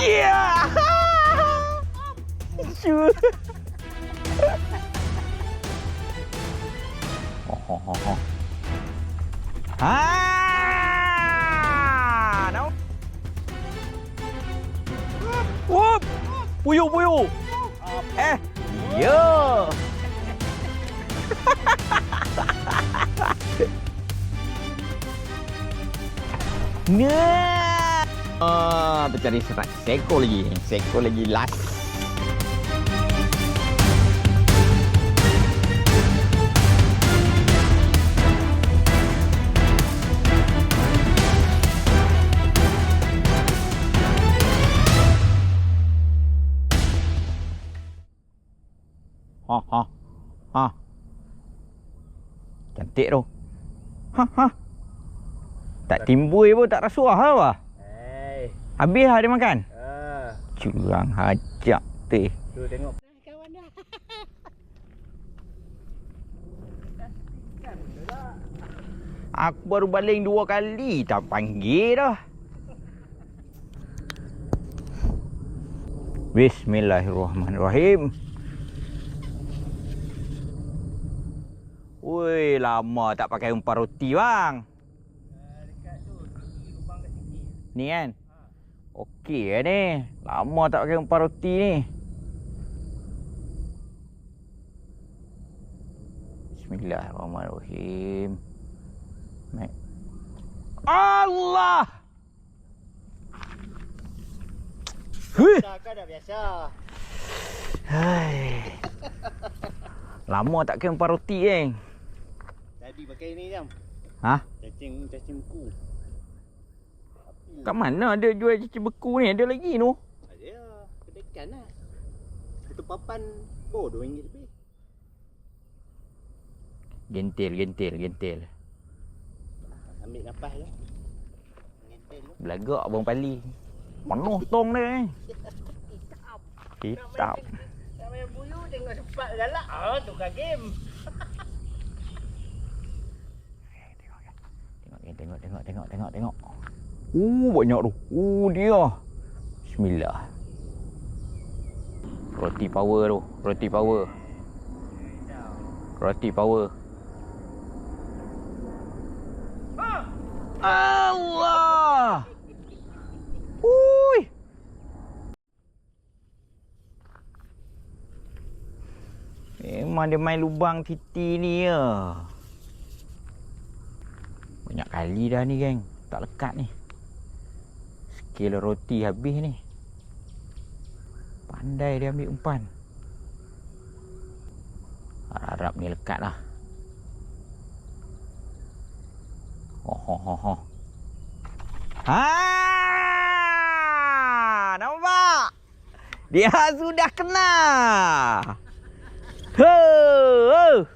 Yeah. Sure. Oh, oh, oh, oh. Ah, no. Whoop. Puyuh, puyuh. Eh. Yo. Nah. Ah, tercari serat seko lagi. Seko lagi last. Ha ha. Ha. Cantik tu. Ha ha. Tak timbul pun tak rasuah apa? Hei. Habis lah dia makan? Ah, Curang hajak teh. tu tengok. Aku baru baling dua kali tak panggil dah. Bismillahirrahmanirrahim. Woi, lama tak pakai umpan roti bang. Dekat tu, lubang kat sini. Ni kan? Okey lah ni. Lama tak pakai umpan roti ni. Bismillahirrahmanirrahim. Mek. Allah! Huh. Dah dah biasa. Hai. Lama tak pakai umpan roti eh. Tadi pakai ni jam. Ha? Cacing cacing buku. Kat mana ada jual cicit beku ni? Ada lagi tu. ada lah. Kedai ikan lah. Satu papan oh RM2 lebih. Gentil, gentil, gentil. Ambil nafas je. Ngentel tu. Belagak abang pali. Penuh tong dia eh. Hitam. Tak main bulu tengok cepat galak. Ah, tukar game. Tengok, tengok, tengok, tengok, tengok, tengok. Uh, banyak tu. Uh, dia. Bismillah. Roti power tu. Roti power. Roti power. Allah. Ui. Memang dia main lubang titi ni ya. Banyak kali dah ni geng. Tak lekat ni. Skill roti habis ni. Pandai dia ambil umpan. Harap-harap ni lekat lah. Oh, oh, oh, oh. Ha! Nampak? Dia sudah kena. Ho! ho.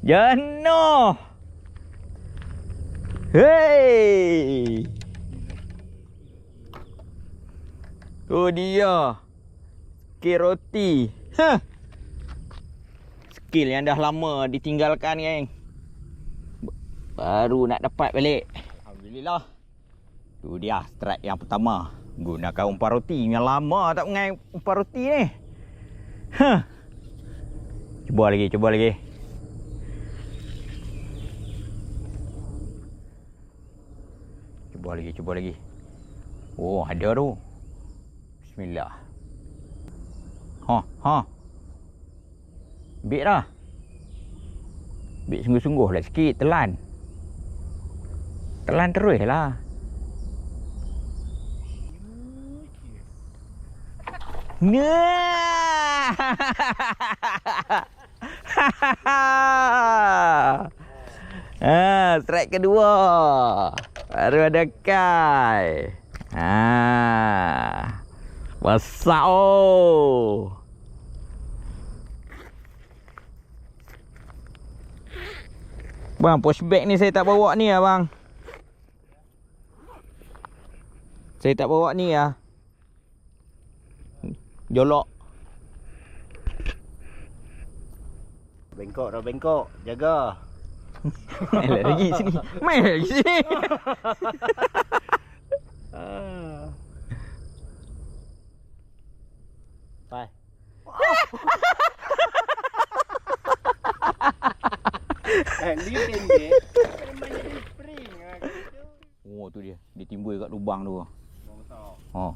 Jenuh. Hei! Tu dia. Skill roti. Ha. Skill yang dah lama ditinggalkan geng. Baru nak dapat balik. Alhamdulillah. Tu dia strike yang pertama. Gunakan umpan roti. Yang lama tak mengai umpan roti ni. Ha. Cuba lagi, cuba lagi. Cuba lagi, cuba lagi. Oh, ada tu. Bismillah. Ha, ha. Bik dah. Bik sungguh-sungguh lah sikit, telan. Telan terus lah. Nah. Ah, strike kedua. Baru ada kai. Ah. Besar oh. Bang, pushback ni saya tak bawa ni lah bang. Saya tak bawa ni lah. Jolok. Bengkok dah bengkok. Jaga. Main lagi sini. Main lagi sini. Ah. Pai. Eh, dia pendek. Memang jadi spring ah gitu. Oh tu dia. Dia timbul kat lubang tu. Bang tahu. Oh.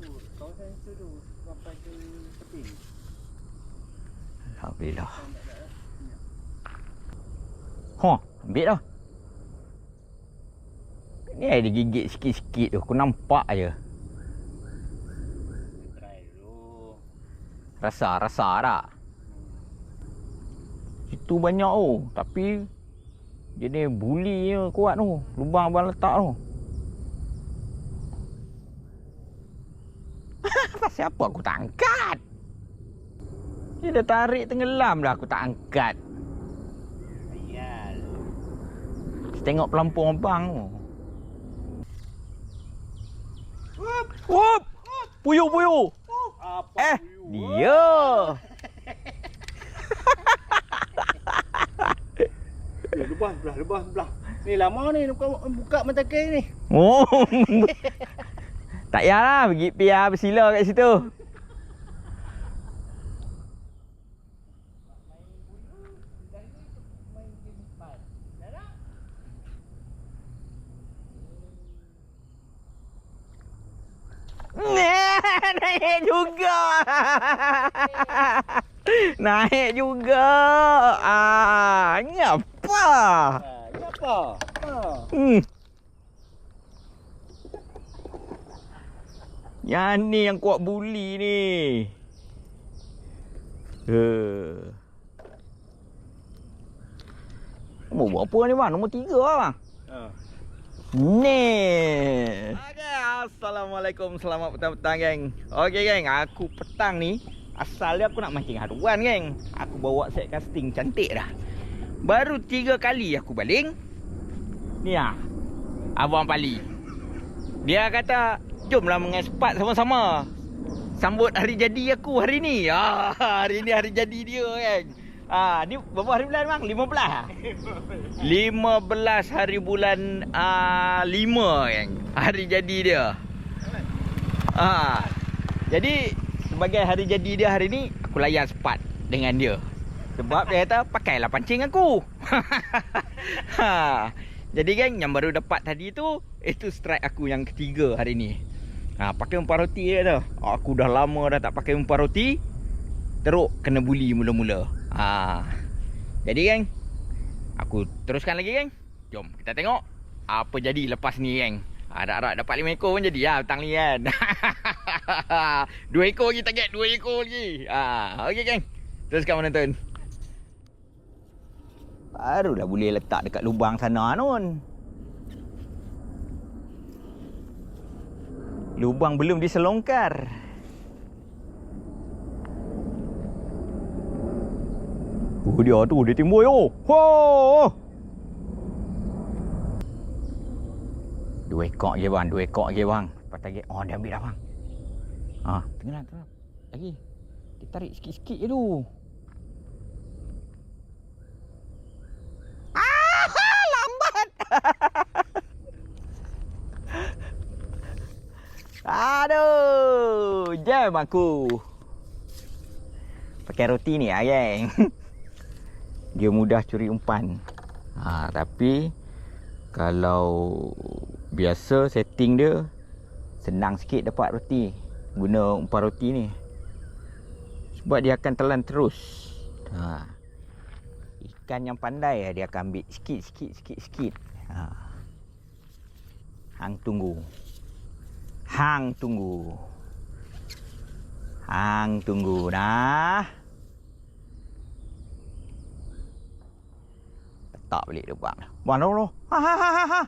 Tu, kawasan tu tu sampai ke tepi. Alhamdulillah. Ha, ambil dah. Ni ada gigit sikit-sikit tu. Aku nampak je. Try dulu. Rasa, rasa tak? Situ banyak tu. Tapi dia ni buli je kuat tu. Lubang abang letak tu. Pasal apa aku tak angkat? Dia dah tarik tenggelam dah aku tak angkat. Ayal. Tengok pelampung abang tu. Wup! Puyuh, puyuh! Apa Eh, you? Dia! Eh, lebah, lebah, lebah, lebah. Ni lama ni buka, buka mata kain ni. Oh. tak payahlah pergi piar bersila kat situ. Naik juga. Naik juga. Ah, ni apa? Ni apa? Hmm. Yang ni yang kuat buli ni. Uh. Nombor berapa ni bang? Nombor tiga lah bang. Ha. Ni. Okay, Assalamualaikum. Selamat petang-petang geng. Okey geng, aku petang ni asalnya aku nak mancing haruan geng. Aku bawa set casting cantik dah. Baru tiga kali aku baling. Ni ah. Abang Pali. Dia kata, "Jomlah mengespat sama-sama." Sambut hari jadi aku hari ni. Ah, hari ni hari jadi dia geng. Ah, ni berapa hari bulan bang? 15 ah? 15 hari bulan uh, 5 yang hari jadi dia. Ah. Jadi sebagai hari jadi dia hari ni aku layan sepat dengan dia. Sebab dia kata pakailah pancing aku. ha. Jadi kan yang baru dapat tadi tu itu strike aku yang ketiga hari ni. Ha, pakai umpan roti dia tu. Aku dah lama dah tak pakai umpan roti. Teruk kena buli mula-mula. Ha. Jadi kan Aku teruskan lagi geng. Jom kita tengok apa jadi lepas ni geng. Harap-harap dapat 5 ekor pun jadi lah petang ni kan. 2 ekor lagi target, 2 ekor lagi. Ha, okey geng. Teruskan menonton. Barulah boleh letak dekat lubang sana nun. Lubang belum diselongkar. Oh dia tu dia timbul yo. Ho! Dua ekor je bang, dua ekor je bang. Lepas target. Oh dia ambil dah bang. Ha, tengah tengah. Lagi. Dia tarik sikit-sikit je tu. Ah, lambat. Aduh, jam aku. Pakai roti ni ah, geng. dia mudah curi umpan. Ha, tapi kalau biasa setting dia senang sikit dapat roti guna umpan roti ni. Sebab dia akan telan terus. Ha. Ikan yang pandai dia akan ambil sikit sikit sikit sikit. Ha. Hang tunggu. Hang tunggu. Hang tunggu dah. Letak balik lubang. Bang, tolong, tolong. Ha, ha, ha, ha, ha.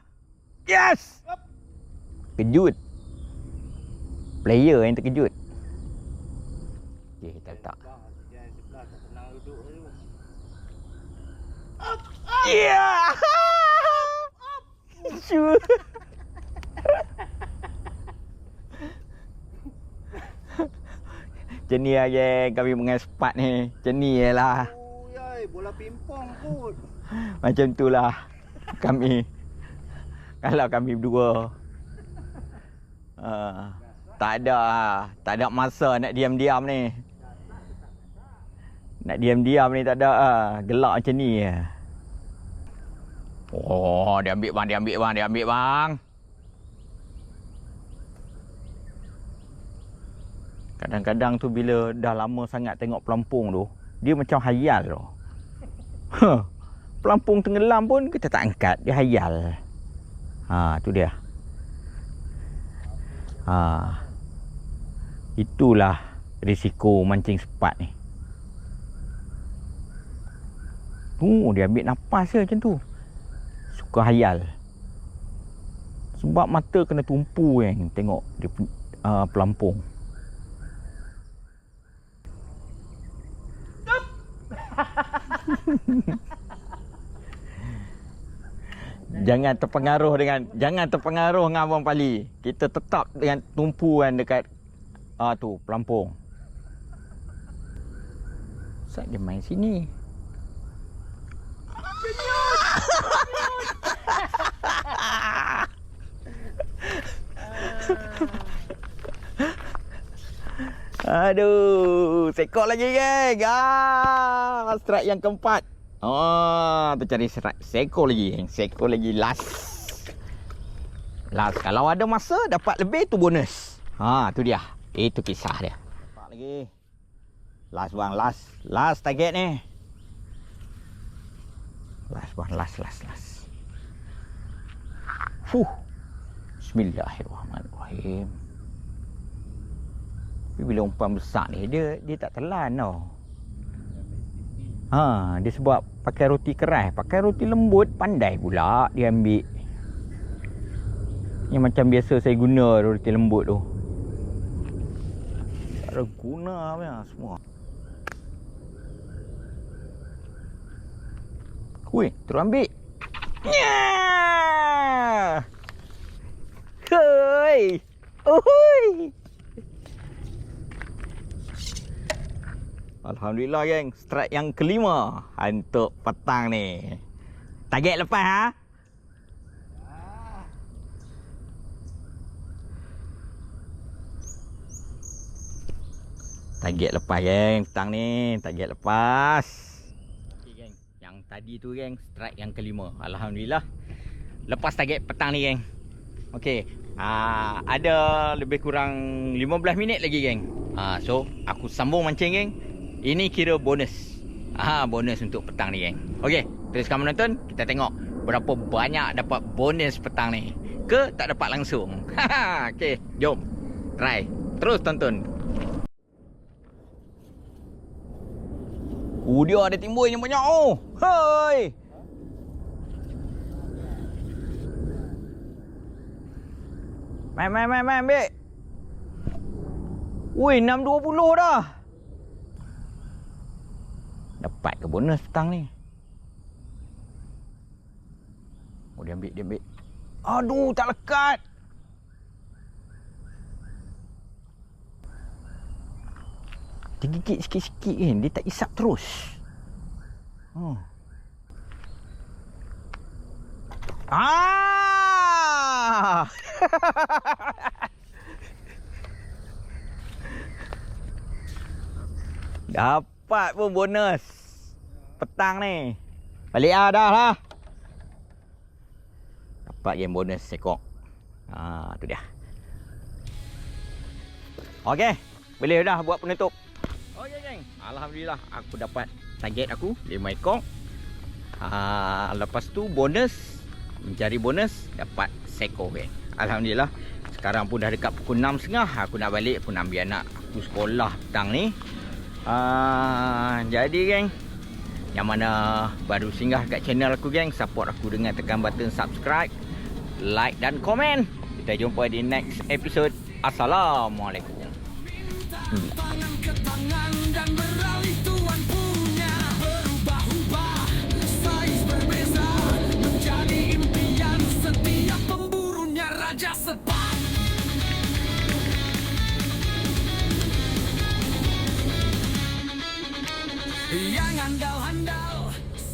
Yes! Kejut. Player yang terkejut. Okey, kita letak. Ya! Sure. Macam ni lah geng kami mengespat ni. Macam ni lah. Oh, yai, bola pimpong pun. Macam itulah kami. Kalau kami berdua. Uh, tak ada tak ada masa nak diam-diam ni. Nak diam-diam ni tak ada ah. Gelak macam ni. Oh, dia ambil bang, dia ambil bang, dia ambil bang. Kadang-kadang tu bila dah lama sangat tengok pelampung tu, dia macam hayal tu. Huh. Pelampung tenggelam pun kita tak angkat, dia hayal. Ha, tu dia. Ha. Itulah risiko mancing sepat ni. Tu dia ambil nafas je macam tu. Suka hayal. Sebab mata kena tumpu kan tengok dia uh, pelampung. jangan terpengaruh dengan jangan terpengaruh dengan abang Pali. Kita tetap dengan tumpuan dekat ah tu pelampung. Sat dia main sini. Aduh, sekor lagi geng. Ah, strike yang keempat. Oh, tu cari sekor lagi. Sekor lagi last. Last. Kalau ada masa dapat lebih tu bonus. Ha, tu dia. Itu kisah dia. Nampak lagi. Last bang, last. Last target ni. Last bang, last, last, last. Fuh. Bismillahirrahmanirrahim. Tapi bila umpan besar ni dia dia tak telan tau. Ha, dia sebab pakai roti keras, pakai roti lembut pandai pula dia ambil. Yang macam biasa saya guna roti lembut tu. Tak ada guna punya semua. Hui, terus ambil. Ya! Hoi! Oi! Alhamdulillah geng, strike yang kelima untuk petang ni. Target lepas ha? Target lepas geng, petang ni, target lepas. Okey geng, yang tadi tu geng, strike yang kelima. Alhamdulillah. Lepas target petang ni geng. Okey, uh, ada lebih kurang 15 minit lagi geng. Uh, so, aku sambung mancing geng. Ini kira bonus. Ah, bonus untuk petang ni, geng. Okey, teruskan menonton. Kita tengok berapa banyak dapat bonus petang ni. Ke tak dapat langsung. Okey, jom. Try. Terus tonton. Oh, dia ada timbul yang banyak. Oh, hai. Main, main, main, main, ambil. Woi, 6.20 dah. Dapat ke bonus petang ni? Oh dia ambil, dia ambil. Aduh, tak lekat. Dia gigit sikit-sikit kan. Dia tak isap terus. Hmm. Ah! Dapat pun bonus. Petang ni. Balik lah dah lah. Dapat game bonus sekok. Ha, tu dia. Okey Boleh dah buat penutup. Okey geng. Alhamdulillah Aku dapat target aku 5 ekor. Ha, Lepas tu bonus Mencari bonus Dapat sekor geng. Alhamdulillah Sekarang pun dah dekat pukul 6.30 Aku nak balik Aku nak ambil anak Aku sekolah petang ni Ah, jadi geng. Yang mana baru singgah kat channel aku geng support aku dengan tekan button subscribe like dan komen. Kita jumpa di next episode. Assalamualaikum. Hmm. Just a 让爱到